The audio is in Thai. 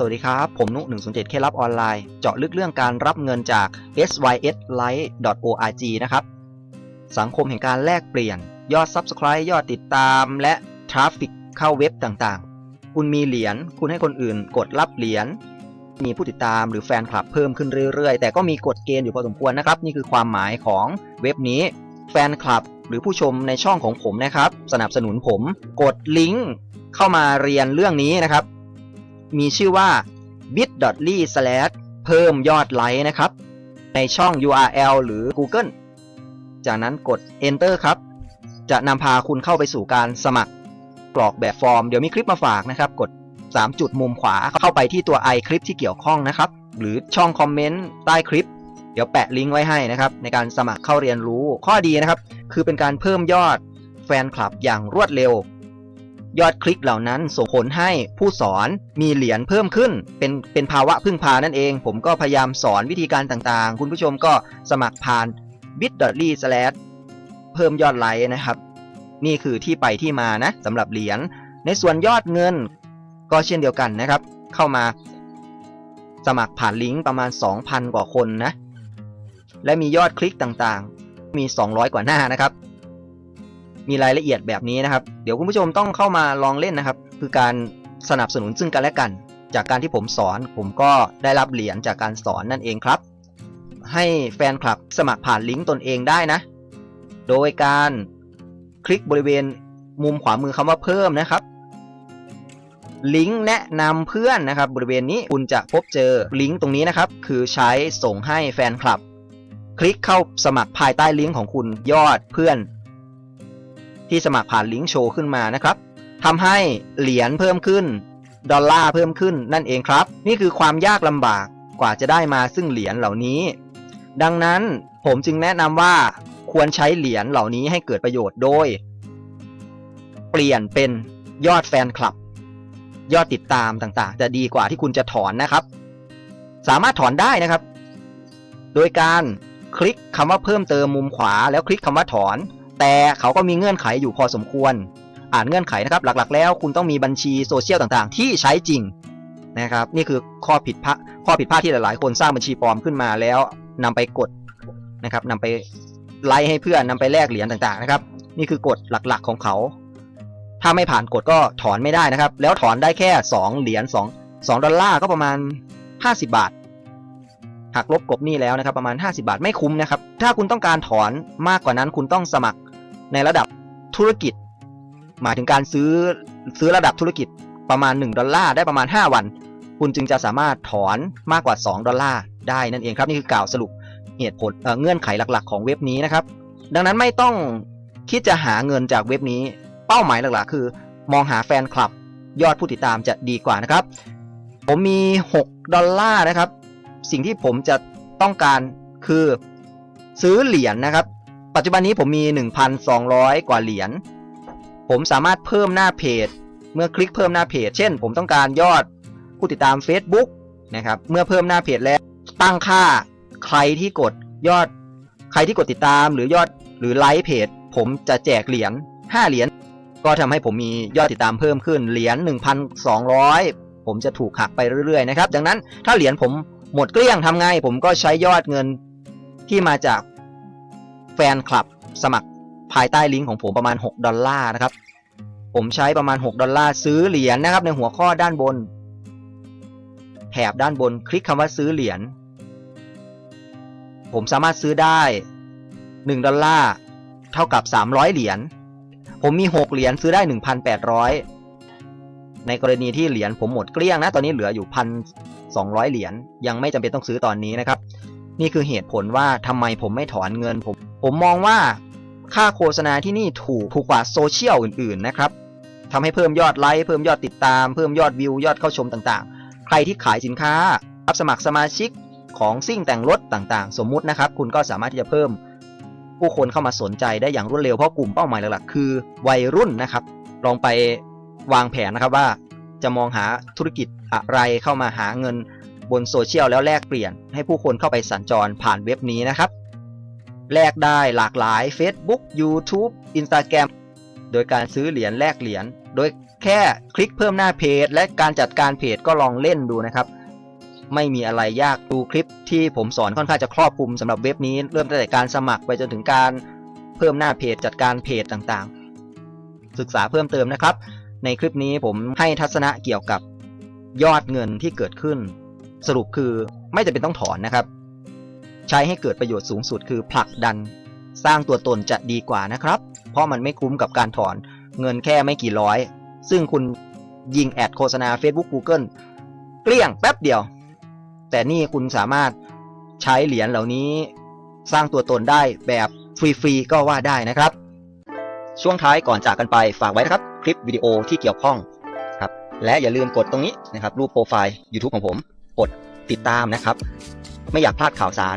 สวัสดีครับ ผมนุ107 เคล็ดลับออนไลน์ เจาะลึกเรื่องการรับเงินจาก syslite.org นะครับ สังคมแห่งการแลกเปลี่ยน ยอด Subscribe ยอดติดตาม และทราฟฟิกเข้าเว็บต่างๆ คุณมีเหรียญ คุณให้คนอื่นกดรับเหรียญ มีผู้ติดตามหรือแฟนคลับเพิ่มขึ้นเรื่อยๆ แต่ก็มีกฎเกณฑ์อยู่พอสมควรนะครับ นี่คือความหมายของเว็บนี้ แฟนคลับหรือผู้ชมในช่องของผมนะครับ สนับสนุนผม กดลิงก์เข้ามาเรียนเรื่องนี้นะครับ มีชื่อว่า bit.ly เพิ่มยอดไลค์นะครับ ในช่อง URL หรือ Google จากนั้นกด enter ครับ จะนำพาคุณเข้าไปสู่การสมัครกรอกแบบฟอร์ม เดี๋ยวมีคลิปมาฝากนะครับ กด 3 จุดมุมขวาเข้าไปที่ตัว i คลิปที่เกี่ยวข้องนะครับ หรือช่องคอมเมนต์ใต้คลิป เดี๋ยวแปะลิงก์ไว้ให้นะครับ ในการสมัครเข้าเรียนรู้ข้อดีนะครับ คือเป็นการเพิ่มยอดแฟนคลับอย่างรวดเร็ว ยอดคลิกเหล่านั้นส่งผลให้ผู้สอนมีเหรียญเพิ่มขึ้น เป็นเป็นภาวะพึ่งพานั่นเอง ผมก็พยายามสอนวิธีการต่างๆ คุณผู้ชมก็สมัครผ่าน bit.ly เพิ่มยอดไลค์นะครับ นี่คือที่ไปที่มานะสำหรับเหรียญในส่วนยอดเงินก็เช่นเดียวกันนะครับ เข้ามาสมัครผ่านลิงก์ประมาณ 2,000 กว่าคนนะ และมียอดคลิกต่างๆ มี 200 กว่าหน้านะครับ มีรายละเอียดแบบนี้นะครับ เดี๋ยวคุณผู้ชมต้องเข้ามาลองเล่นนะครับ คือการสนับสนุนซึ่งกันและกัน จากการที่ผมสอนผมก็ได้รับเหรียญจากการสอนนั่นเองครับ ให้แฟนคลับสมัครผ่านลิงก์ตนเองได้นะ โดยการคลิกบริเวณมุมขวามือคำว่าเพิ่มนะครับลิงก์แนะนำเพื่อนนะครับบริเวณนี้คุณจะพบเจอลิงก์ตรงนี้นะครับคือใช้ส่งให้แฟนคลับ คลิกเข้าสมัครภายใต้ลิงก์ของคุณยอดเพื่อน ที่สมัครผ่านลิงก์โชว์ขึ้นมานะครับทำให้เหรียญเพิ่มขึ้น ดอลลาร์เพิ่มขึ้นนั่นเองครับ นี่คือความยากลำบากกว่าจะได้มาซึ่งเหรียญเหล่านี้ ดังนั้นผมจึงแนะนำว่าควรใช้เหรียญเหล่านี้ให้เกิดประโยชน์โดย เปลี่ยนเป็นยอดแฟนคลับ ยอดติดตามต่างๆ จะดีกว่าที่คุณจะถอนนะครับ สามารถถอนได้นะครับ โดยการคลิกคำว่าเพิ่มเติมมุมขวาแล้วคลิกคำว่าถอน แต่เขาก็มีเงื่อนไขอยู่พอสมควร อ่านเงื่อนไขนะครับ หลักๆ แล้วคุณต้องมีบัญชีโซเชียลต่างๆ ที่ใช้จริงนะครับ นี่คือข้อผิดพลาดข้อผิดพลาดที่หลายๆ คนสร้างบัญชีปลอมขึ้นมาแล้วนำไปกดนะครับนำไปไลค์ให้เพื่อนนำไปแลกเหรียญต่างๆนะครับ นี่คือกฎหลักๆของเขา ถ้าไม่ผ่านกฎก็ถอนไม่ได้นะครับ แล้วถอนได้แค่ 2 เหรียญ2 2ดอลลาร์ก็ประมาณ 50 บาทหักลบกบหนี้แล้วนะครับประมาณ 50 บาทไม่คุ้มนะครับ ถ้าคุณต้องการถอนมากกว่านั้นคุณต้องสมัคร ในระดับธุรกิจ หมายถึงการซื้อซื้อระดับธุรกิจประมาณ 1 ดอลลาร์ได้ประมาณ 5 วัน คุณจึงจะสามารถถอนมากกว่า 2 ดอลลาร์ได้นั่นเองครับ นี่คือกล่าวสรุปเหตุผลเเงื่อนไขหลักๆ ของเว็บนี้นะครับ ดังนั้นไม่ต้องคิดจะหาเงินจากเว็บนี้ เป้าหมายหลักๆ คือ มองหาแฟนคลับ ยอดผู้ติดตามจะดีกว่านะครับ ผมมี 6 ดอลลาร์นะครับ สิ่งที่ผมจะต้องการคือซื้อเหรียญนะครับ ปัจจุบันนี้ผมมี 1,200 กว่าเหรียญ ผมสามารถเพิ่มหน้าเพจ เมื่อคลิกเพิ่มหน้าเพจ เช่น ผมต้องการยอดผู้ติดตาม Facebook นะครับ เมื่อเพิ่มหน้าเพจแล้วตั้งค่าใครที่กดยอด ใครที่กดติดตามหรือยอดหรือไลค์เพจ ผมจะแจกเหรียญ5เหรียญ ก็ทำให้ผมมียอดติดตามเพิ่มขึ้น เหรียญ1,200 ผมจะถูกหักไปเรื่อยๆนะครับ ดังนั้นถ้าเหรียญผมหมดเกลี้ยงทำไง ผมก็ใช้ยอดเงินที่มาจาก แฟนคลับสมัครภายใต้ลิงก์ของผมประมาณ 6 ดอลลาร์นะครับ ผมใช้ประมาณ 6 ดอลลาร์ซื้อเหรียญนะครับ ในหัวข้อด้านบน แถบด้านบนคลิกคำว่าซื้อเหรียญ ผมสามารถซื้อได้ 1 ดอลลาร์เท่ากับ 300 เหรียญ ผมมี 6 เหรียญซื้อได้ 1,800 ในกรณีที่เหรียญผมหมดเกลี้ยงนะ ตอนนี้เหลืออยู่ 1,200 เหรียญ ยังไม่จำเป็นต้องซื้อตอนนี้นะครับ นี่คือเหตุผลว่าทำไมผมไม่ถอนเงินผม ผมมองว่าค่าโฆษณาที่นี่ถูกถูกกว่าโซเชียลอื่นๆนะครับทำให้เพิ่มยอดไลค์เพิ่มยอดติดตาม เพิ่มยอดวิวยอดเข้าชมต่างๆ ใครที่ขายสินค้ารับสมัครสมาชิกของซิ่งแต่งรถต่างๆ สมมุตินะครับ คุณก็สามารถที่จะเพิ่มผู้คนเข้ามาสนใจได้อย่างรวดเร็วเพราะกลุ่มเป้าหมายหลักๆคือวัยรุ่นนะครับ ลองไปวางแผนนะครับว่า จะมองหาธุรกิจอะไรเข้ามาหาเงินบนโซเชียลแล้วแลกเปลี่ยนให้ผู้คนเข้าไปสัญจรผ่านเว็บนี้นะครับ แลกได้หลากหลาย Facebook YouTube Instagram โดยการซื้อเหรียญแลกเหรียญโดยแค่คลิกเพิ่มหน้าเพจ และการจัดการเพจก็ลองเล่นดูนะครับ ไม่มีอะไรยากดูคลิปที่ผมสอนค่อนข้างจะครอบคลุมสำหรับเว็บนี้ เริ่มตั้งแต่การสมัครไปจนถึงการเพิ่มหน้าเพจจัดการเพจต่างๆ ศึกษาเพิ่มเติมนะครับ ในคลิปนี้ผมให้ทัศนะเกี่ยวกับยอดเงินที่เกิดขึ้น สรุปคือไม่จำเป็นต้องถอนนะครับ ใช้ให้เกิดประโยชน์สูงสุดคือผลักดัน สร้างตัวตนจะดีกว่านะครับ เพราะมันไม่คุ้มกับการถอนเงินแค่ไม่กี่ร้อย ซึ่งคุณยิงแอดโฆษณา Facebook Google เกลี้ยงแป๊บเดียว แต่นี่คุณสามารถใช้เหรียญเหล่านี้สร้างตัวตนได้แบบฟรีๆก็ว่าได้นะครับ ช่วงท้ายก่อนจากกันไปฝากไว้นะครับ คลิปวิดีโอที่เกี่ยวข้องครับและอย่าลืมกดตรงนี้นะครับรูปโปรไฟล์ YouTube ของผม กดติดตามนะครับ ไม่อยากพลาดข่าวสาร